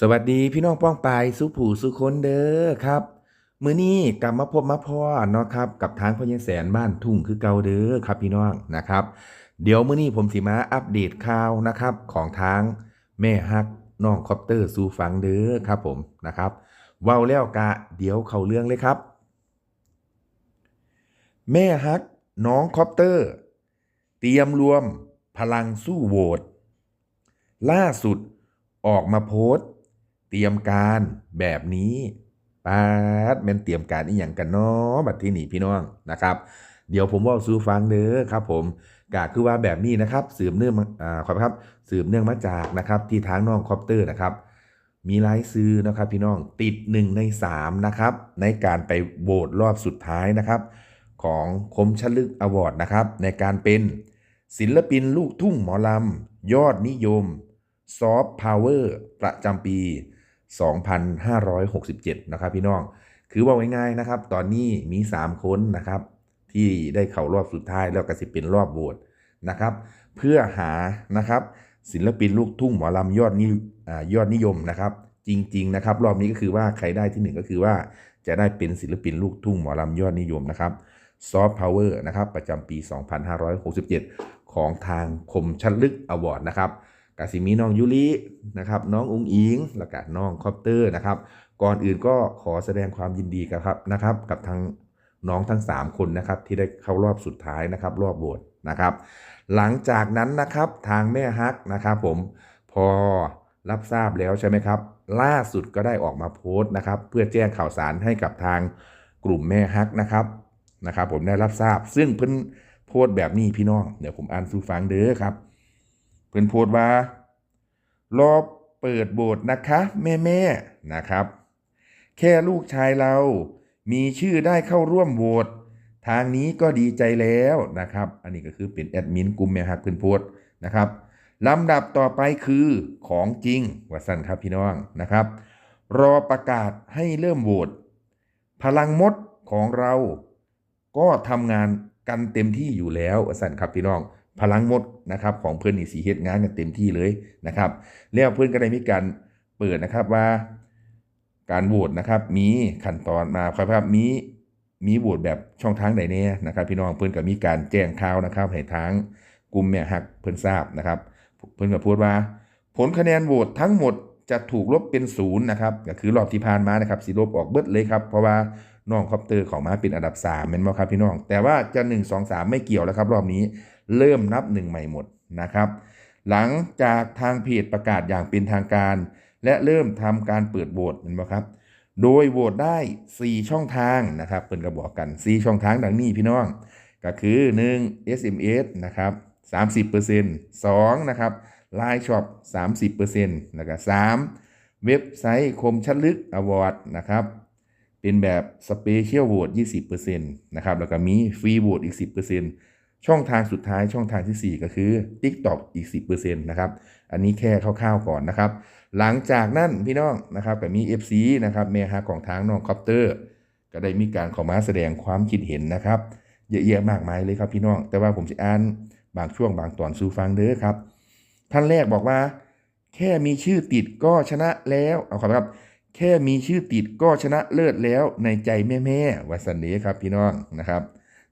สวัสดีพี่น้องป้องปายสุผู้สุคนเด้อครับ มื้อนี้กลับมาพบมาพ่อเนาะครับ กับทางพญแสนบ้านทุ่งคือเก่าเด้อครับพี่น้องนะครับ เดี๋ยวมื้อนี้ผมสิมาอัปเดตข่าวนะครับ ของทางแม่ฮักน้องคอปเตอร์สู่ฟังเด้อครับผมนะครับเว้าแล้วกะเดี๋ยวเข้าเรื่องเลยครับ แม่ฮักน้องคอปเตอร์ เตรียมรวมพลังสู้โหวตล่าสุดออกมาโพสต์ เตรียมการแบบนี้ปาดแม่นเตรียมการอีหยังกันเนาะบัดที่นี่พี่น้องนะครับ เดี๋ยวผมว่าสู่ฟังเด้อครับ ผมกาคือว่าแบบนี้นะครับ สืบเนื่องอ่าขอครับ สืบเนื่องมาจากนะครับ ที่ทางน้องคอปเตอร์นะครับ มีรายซื้อนะครับพี่น้องติด1ใน3นะครับ ในการไปโหวตรอบสุดท้ายนะครับ ของคมชลึกอวอร์ดนะครับ ในการเป็นศิลปินลูกทุ่งหมอลำยอดนิยมซอฟต์พาวเวอร์ประจำปี 2567 นะครับพี่น้อง คือว่าง่ายๆนะครับ ตอนนี้มี 3 คนนะครับ ที่ได้เข้ารอบสุดท้ายแล้วก็สิเป็นรอบโหวตนะครับ เพื่อหานะครับศิลปินลูกทุ่งหมอลำยอดนิยอดนิยมนะครับ จริง ๆ นะครับ รอบนี้ก็คือว่าใครได้ที่หนึ่งก็คือว่าจะได้เป็นศิลปินลูกทุ่งหมอลำยอดนิยมนะครับซอฟต์พาวเวอร์นะครับประจำปี 2567 ของทางคมชัดลึกอวอร์ดนะครับ กาซิมีน้องยูรินะครับน้องอุงอิงแล้วก็น้องคอปเตอร์นะครับก่อนอื่นก็ขอแสดงความยินดีกับครับนะครับ กับทางน้องทั้ง 3 คนนะครับที่ได้เข้ารอบสุดท้ายนะครับ รอบโหวตนะครับ หลังจากนั้นนะครับทางแม่ฮักนะครับผมพอรับทราบแล้วใช่ไหมครับ ล่าสุดก็ได้ออกมาโพสต์นะครับ เพื่อแจ้งข่าวสารให้กับทางกลุ่มแม่ฮักนะครับนะครับ ผมได้รับทราบ ซึ่งเพิ่นโพสต์แบบนี้พี่น้องเดี๋ยวผมอ่านสู่ฟังเด้อครับ เพิ่อนโพสต์ว่า รอเปิดโบสถ์นะคะ แม่แม่นะครับ แค่ลูกชายเรา มีชื่อได้เข้าร่วมโหวตทางนี้ก็ดีใจแล้วนะครับ อันนี้ก็คือเป็นแอดมินกลุ่มแม่ฮักเพิ่อนโพสต์นะครับลำดับต่อไปคือของจริงว่าสั่นครับพี่น้องนะครับ รอประกาศให้เริ่มโหวตพลังมดของเรา ก็ทำงานกันเต็มที่อยู่แล้ววสั่นครับพี่น้อง พลังมดนะครับของเพื่อนนี่สีเฮ็ดงานกันเต็มที่เลยนะครับ แล้วเพื่อนก็ได้มีการเปิดนะครับว่าการโหวตนะครับมีขั้นตอนมาครับมีมีโหวตแบบช่องทางใดเนี่ยนะครับ พี่น้องเพื่อนก็มีการแจ้งข่าวนะครับให้ทางกลุ่มแม่หักเพื่อนทราบนะครับ เพื่อนก็พูดว่า ผลคะแนนโหวตทั้งหมดจะถูกลบเป็นศูนย์นะครับก็คือรอบที่ผ่านมานะครับสิลบออกเบิดเลยครับเพราะว่าน้องคอปเตอร์ของมาเป็นอันดับ3เป็นบ่ครับพี่น้อง แต่ว่าจะ 1 2 3 ไม่เกี่ยวแล้วครับรอบนี้ เริ่มนับ1ใหม่หมดนะครับ หลังจากทางเพจประกาศอย่างเป็นทางการ และเริ่มทำการเปิดโหวตเห็นไหมครับ โดยโหวตได้ 4 ช่องทางนะครับเปิดกระบอกกัน 4 ช่องทางดังนี้พี่น้อง ก็คือ 1 SMS นะครับ30% 2นะครับ Line Shop 30%แล้วก็3เว็บไซต์คมชัดลึกอวอร์ดนะครับ เป็นแบบสเปเชียลโหวต20%นะครับ แล้วก็มีฟรีโหวตอีก 10% ช่องทางสุดท้ายช่องทางทีสี่ 4 ก็คือ TikTok อีก 10%นะครับ อันนี้แค่คร่าวๆก่อนนะครับ หลังจากนั้นพี่น้องนะครับก็มี FC นะครับเมฮาของทางน้องคอปเตอร์ ก็ได้มีการข้ามาแสดงความคิดเห็นนะครับเยอะแยะมากมายเลยครับพี่น้อง แต่ว่าผมจะอ่านบางช่วงบางตอนสู่ฟังเด้อครับ ท่านแรกบอกว่า แค่มีชื่อติดก็ชนะแล้วเอาครับ แค่มีชื่อติดก็ชนะเลิศแล้วในใจแม่แม่ๆวัสันเดครับพี่น้องนะครับ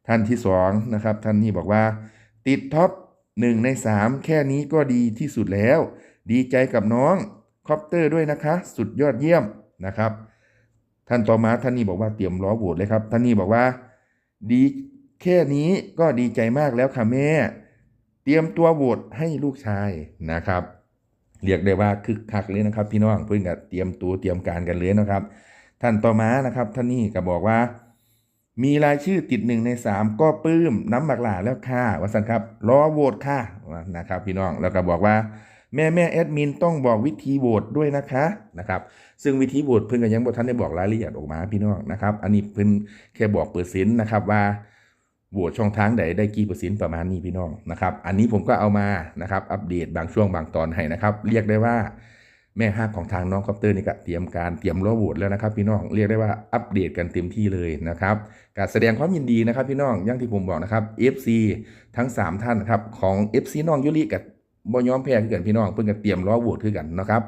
ท่านที่สองนะครับท่านนี้บอกว่า ติดท็อปหนึ่งในสามแค่นี้ก็ดีที่สุดแล้ว ดีใจกับน้องคอปเตอร์ด้วยนะคะ สุดยอดเยี่ยมนะครับ ท่านต่อมาท่านนี้บอกว่าเตรียมล้อโหวตเลยครับ ท่านนี้บอกว่า ดีแค่นี้ก็ดีใจมากแล้วค่ะแม่ เตรียมตัวโหวตให้ลูกชายนะครับ เรียกได้ว่าคึกคักเลยนะครับ พี่น้องเพิ่งกับเตรียมตัวเตรียมการกันเลยนะครับ ท่านต่อมานะครับ ท่านนี้ก็บอกว่า มีรายชื่อติดหนึ่งในสามก็ปลื้มน้ำหมักหลาแล้วค่ะวสันครับรอโหวตค่ะนะครับ พี่น้องแล้วก็บอกว่าแม่แม่แอดมินต้องบอกวิธีโหวตด้วยนะคะนะครับ ซึ่งวิธีโหวตเพิ่นก็ยังบ่ทันได้บอกรายละเอียดออกมาพี่น้องนะครับ อันนี้เพิ่นแค่บอกเปอร์เซ็นต์นะครับว่าโหวตช่องทางใดได้กี่เปอร์เซ็นต์ประมาณนี้พี่น้องนะครับ อันนี้ผมก็เอามานะครับอัปเดตบางช่วงบางตอนให้นะครับ เรียกได้ว่า แม่ฮักของทางน้องคอปเตอร์นี่ก็เตรียมการเตรียมรอโหวตแล้วนะครับ พี่น้องเรียกได้ว่าอัปเดตกันเต็มที่เลยนะครับการแสดงความยินดีนะครับพี่น้องอย่างที่ผมบอกนะครับ FC ทั้ง 3 ท่านครับของ FC น้องยุริกับบ่ยอมแพ้คือกันพี่น้องเพิ่นก็เตรียมรอโหวตคือกันนะครับ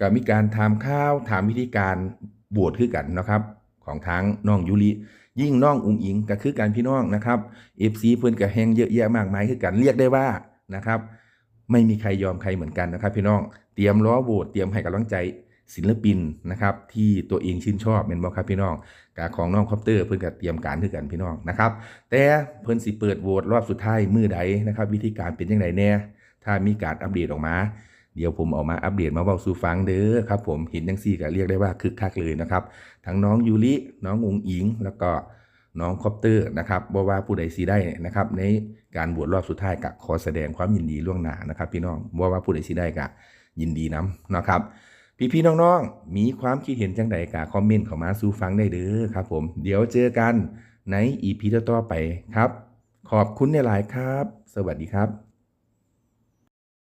ก็มีการถามข้าวถามวิธีการบวชคือกันนะครับของทางน้องยุริยิ่งน้องอุ๋งอิงก็คือการพี่น้องนะครับเอฟซีเพื่อนก็แหงเยอะแยะมากมายคือกันเรียกได้ว่านะครับ ไม่มีใครยอมใครเหมือนกันนะครับ พี่น้องเตรียมล้อโหวตเตรียมให้กำลังใจศิลปินนะครับที่ตัวเองชื่นชอบเป็นบ่ครับพี่น้องกาของน้องคอปเตอร์เพื่อนก็เตรียมการคือกันพี่น้องนะครับแต่เพิ่อนสิเปิดโหวตรอบสุดท้ายมือใดนะครับวิธีการเป็นยังไงแน่ถ้ามีการอัปเดตออกมา เดี๋ยวผมออกมาอัปเดตมาเบาสู่ฟังเด้อครับผมเห็นยังซี่ก็เรียกได้ว่าคึกคักเลยนะครับทั้งน้องยูริน้องอุงอิง แล้วก็ น้องคอปเตอร์นะครับบ่ว่าผู้ใดสีได้นะครับในการบวชรอบสุดท้ายกะขอแสดงความยินดีล่วงหน้านะครับพี่น้องบ่ว่าผู้ใดสีได้กะยินดีน้ำนะครับพี่ๆน้องๆ มีความคิดเห็นจังใดกะคอมเมนต์เข้ามาสู่ฟังได้เด้อครับผมเดี๋ยวเจอกันในอีพีต่อๆไปครับ ขอบคุณในหลายครับ สวัสดีครับ